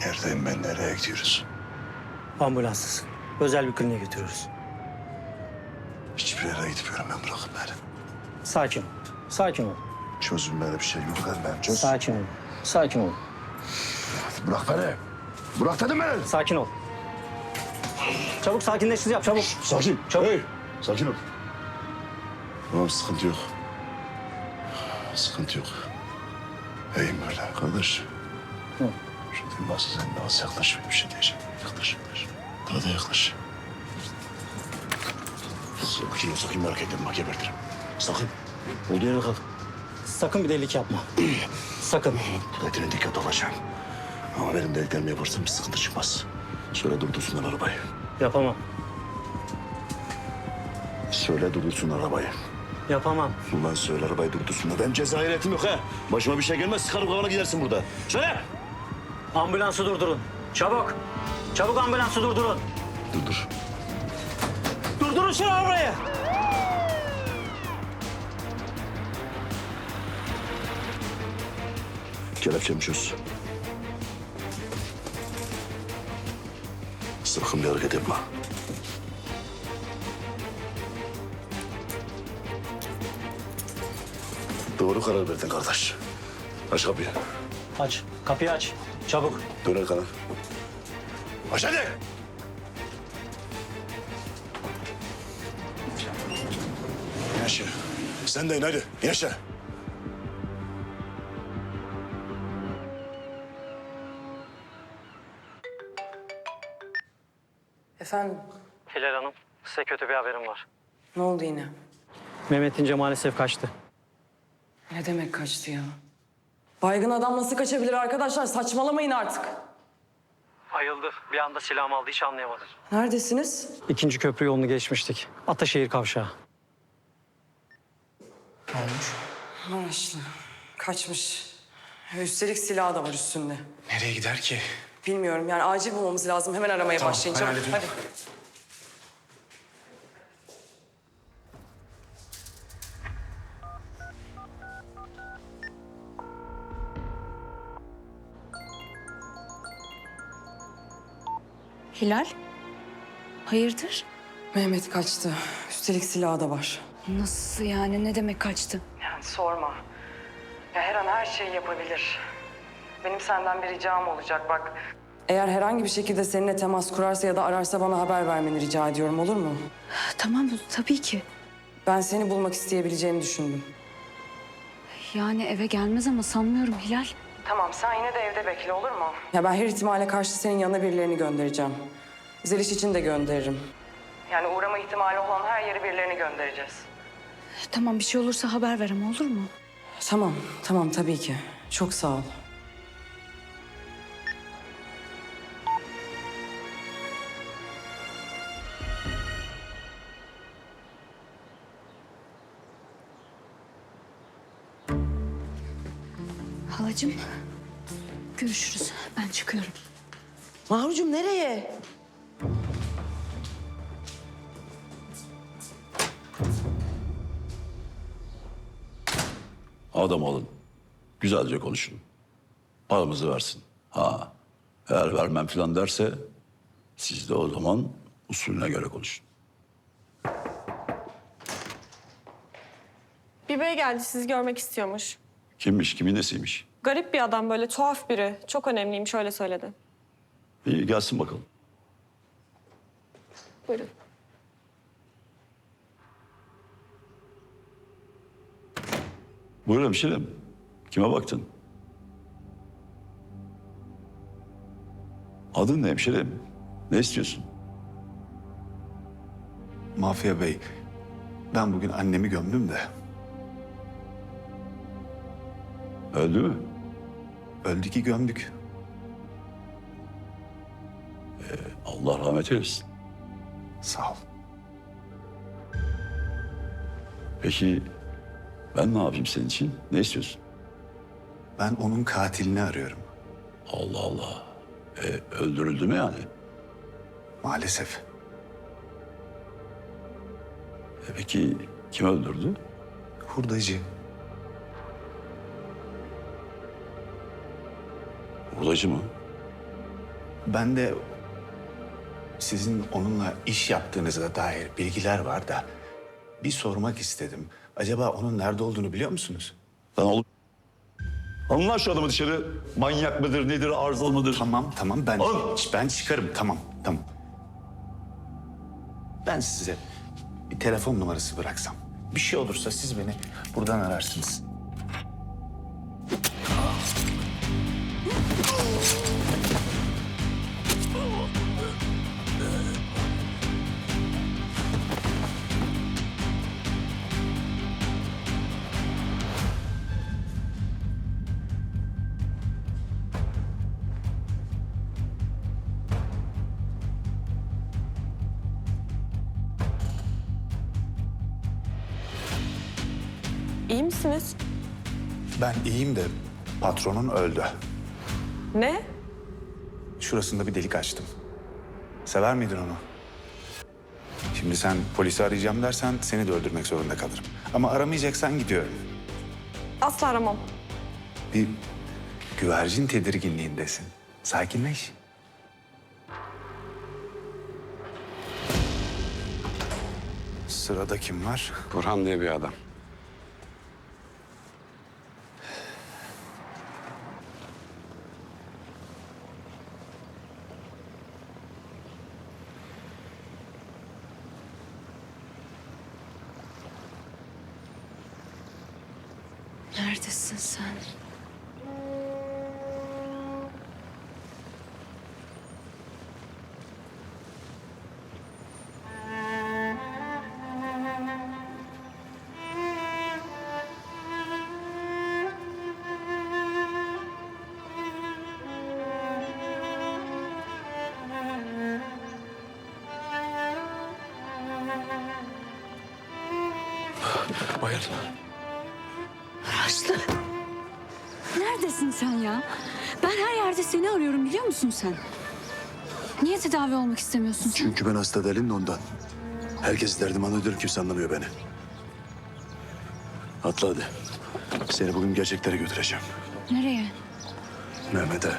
Neredeyim ben? Nereye gidiyoruz? Ambulanssız. Özel bir kliniğe götürüyoruz. Hiçbir yere gitmiyorum ben bırakın beni. Sakin ol. Sakin ol. Çözülmeli bir şey yok lan ben çöz. Sakin ol. Sakin ol. Bırak beni. Bırak dedim beni. Sakin ol. Çabuk sakinleştir yap çabuk. Sakin. Çabuk. Hey. Sakin ol. Tamam sıkıntı yok. Sıkıntı yok. İyiyim böyle kardeş. Hı. Şimdi nasıl sen de az yaklaş bir şey diyeceğim. Yaklaş yaklaş. Daha da yaklaş. Sakin ol sakın merak etme bak gebertirim. Sakın. Olduğu yere kal. Sakın bir delilik yapma. Sakın. Dikkatine dikkat olacağım. Ama benim dediklerimi yaparsam bir sıkıntı çıkmaz. Söyle durdursunlar arabayı. Yapamam. Söyle durdursunlar arabayı. Yapamam. Ulan söyle arabayı durdursunlar. Benim cezai yok ha. Başıma bir şey gelmez sıkarım kafana gidersin burada. Söyle. Ambulansı durdurun. Çabuk. Çabuk ambulansı durdurun. Durdur. Durdurun şu arabayı. Kelepçemi çöz. Sakın bir hareket yapma. Doğru karar verdin kardeş. Aç kapıyı. Aç. Kapıyı aç. Çabuk. Dön arkana. Aç hadi. İn aşağı. Sen de in hadi. İn aşağı. Efendim, Hilal Hanım size kötü bir haberim var. ne oldu yine? Mehmet İnce maalesef kaçtı. Ne demek kaçtı ya? Baygın adam nasıl kaçabilir arkadaşlar? Saçmalamayın artık. Ayıldı. Bir anda silahımı aldı hiç anlayamadım. Neredesiniz? İkinci köprü yolunu geçmiştik. Ataşehir kavşağı. Maraşlı. Kaçmış. Üstelik silahı da var üstünde. Nereye gider ki? Bilmiyorum yani acil bulmamız lazım. Hemen aramaya Tamam, başlayın. ben Çabuk hallederim. hadi. Hilal? Hayırdır? Mehmet kaçtı. Üstelik silahı da var. Nasıl yani? Ne demek kaçtı? Yani sorma. Ya her an her şeyi yapabilir. Benim senden bir ricam olacak bak. Eğer herhangi bir şekilde seninle temas kurarsa ya da ararsa bana haber vermeni rica ediyorum olur mu? Tamam tabii ki. Ben seni bulmak isteyebileceğini düşündüm. Yani eve gelmez ama sanmıyorum Hilal. Tamam sen yine de evde bekle olur mu? Ya ben her ihtimale karşı senin yanına birilerini göndereceğim. Zeliş için de gönderirim. Yani uğrama ihtimali olan her yere birilerini göndereceğiz. Tamam bir şey olursa haber ver ama olur mu? Tamam, tamam tabii ki. Çok sağ ol. Halacığım görüşürüz. Ben çıkıyorum. Mahrucum nereye? Adam olun. Güzelce konuşun. Paramızı versin. Ha. Eğer vermem falan derse siz de o zaman usulüne göre konuşun. Bir bey geldi sizi görmek istiyormuş. Kimmiş, kimin nesiymiş? Garip bir adam böyle tuhaf biri. Çok önemliymiş öyle söyledi. İyi gelsin bakalım. Buyurun. Buyur hemşerim. Kime baktın? Adın ne hemşerim? Ne istiyorsun? Mafya Bey, ben bugün annemi gömdüm de Öldü mü? öldü ki gömdük. Allah rahmet eylesin. Sağ ol. Peki ben ne yapayım senin için? Ne istiyorsun? Ben onun katilini arıyorum. Allah Allah. E, öldürüldü mü yani? Maalesef. E, peki kim öldürdü? Hurdacı. Hurdacı mı? Ben de sizin onunla iş yaptığınıza dair bilgiler var da bir sormak istedim. Acaba onun nerede olduğunu biliyor musunuz? Lan oğlum. Anla şu adamı dışarı. Manyak mıdır, nedir, arızalı mıdır? Tamam tamam ben Oğlum! ben çıkarım tamam tamam. Ben size bir telefon numarası bıraksam. Bir şey olursa siz beni buradan ararsınız. İyi misiniz? Ben iyiyim de patronun öldü. Ne? Şurasında bir delik açtım. Sever miydin onu? Şimdi sen polisi arayacağım dersen seni de öldürmek zorunda kalırım. Ama aramayacaksan gidiyorum. Asla aramam. Bir güvercin tedirginliğindesin. Sakinleş. Sırada kim var? Burhan diye bir adam. Neredesin sen? Bayıldım. Aslı. Neredesin sen ya? Ben her yerde seni arıyorum biliyor musun sen? Niye tedavi olmak istemiyorsun sen? Çünkü ben hasta değilim de ondan. Herkes derdim anlıyor, kimse anlamıyor beni. Atla hadi. Seni bugün gerçeklere götüreceğim. Nereye? Mehmet'e.